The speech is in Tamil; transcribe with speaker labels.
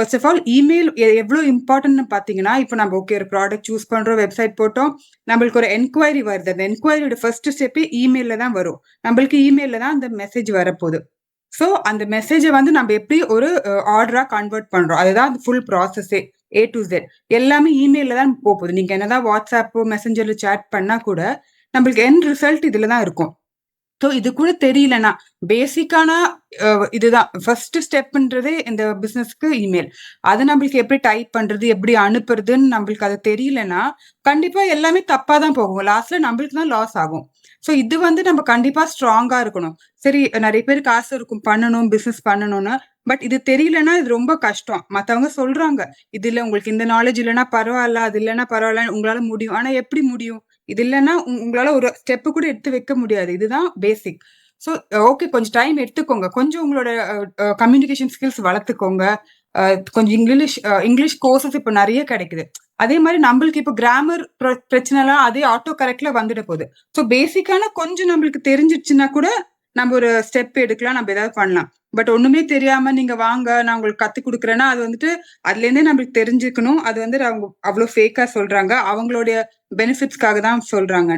Speaker 1: ஃபர்ஸ்ட் ஆஃப் ஆல் இமெயில் எவ்வளோ இம்பார்ட்டன்ட்னு பார்த்தீங்கன்னா, இப்போ நம்ம ஓகே ஒரு ப்ராடக்ட் சூஸ் பண்ணுறோம் வெப்சைட் போட்டோம். நம்மளுக்கு ஒரு என்கொயரி வருது. அந்த என்கொயரியோட ஃபர்ஸ்ட் ஸ்டெப்பே இமெயிலில் தான் வரும். நம்மளுக்கு இமெயிலில் தான் அந்த மெசேஜ் வரப்போகுது ஸோ அந்த மெசேஜை வந்து நம்ம எப்படி ஒரு ஆர்டராக கன்வெர்ட் பண்ணுறோம் அதுதான் அந்த ஃபுல் ப்ராசஸே. ஏ டு ஜெட் எல்லாமே இமெயிலில் தான் போகுது நீங்கள் என்னதான் வாட்ஸ்அப்போ மெசஞ்சரில் சேட் பண்ணால் கூட, நம்மளுக்கு என் ரிசல்ட் இதில் தான் இருக்கும். ஸோ இது கூட தெரியலன்னா, பேசிக்கான இதுதான். ஃபர்ஸ்ட் ஸ்டெப்ன்றதே இந்த பிஸ்னஸ்க்கு இமெயில். அது நம்மளுக்கு எப்படி டைப் பண்றது, எப்படி அனுப்புறதுன்னு நம்மளுக்கு அது தெரியலன்னா, கண்டிப்பா எல்லாமே தப்பா தான் போகும். லாஸ்ட்ல நம்மளுக்கு தான் லாஸ் ஆகும். ஸோ இது வந்து நம்ம கண்டிப்பா ஸ்ட்ராங்கா இருக்கணும். சரி நிறைய பேர் காசு இருக்கும் பண்ணணும், பிஸ்னஸ் பண்ணணும்னு. பட் இது தெரியலன்னா இது ரொம்ப கஷ்டம். மற்றவங்க சொல்றாங்க. இது உங்களுக்கு இந்த நாலேஜ் இல்லைன்னா பரவாயில்ல அது இல்லைன்னா பரவாயில்ல உங்களால முடியும். ஆனா எப்படி முடியும்? இது இல்லைன்னா உங்களால ஒரு ஸ்டெப் கூட எடுத்து வைக்க முடியாது. இதுதான் பேசிக். ஸோ ஓகே கொஞ்சம் டைம் எடுத்துக்கோங்க. கொஞ்சம் உங்களோட கம்யூனிகேஷன் ஸ்கில்ஸ் வளர்த்துக்கோங்க. கொஞ்சம் இங்கிலீஷ் இங்கிலீஷ் கோர்சஸ் இப்போ நிறைய கிடைக்குது. அதே மாதிரி நம்மளுக்கு இப்போ கிராமர் பிரச்சனைலாம் அதே ஆட்டோ கரெக்ட்ல வந்துட போகுது ஸோ பேசிக்கான கொஞ்சம் நம்மளுக்கு தெரிஞ்சிருச்சுன்னா கூட, நம்ம ஒரு ஸ்டெப் எடுக்கலாம். நம்ம ஏதாவது பண்ணலாம். பட் ஒண்ணுமே தெரியாம நீங்க வாங்க, நான் உங்களுக்கு கத்து கொடுக்குறேன்னா அது வந்துட்டு அதுலேருந்தே நம்மளுக்கு தெரிஞ்சுக்கணும். அது வந்து அவங்க அவ்வளவு ஃபேக்கா சொல்றாங்க. அவங்களுடைய பெனிஃபிட்ஸ்க்காக தான் சொல்றாங்க.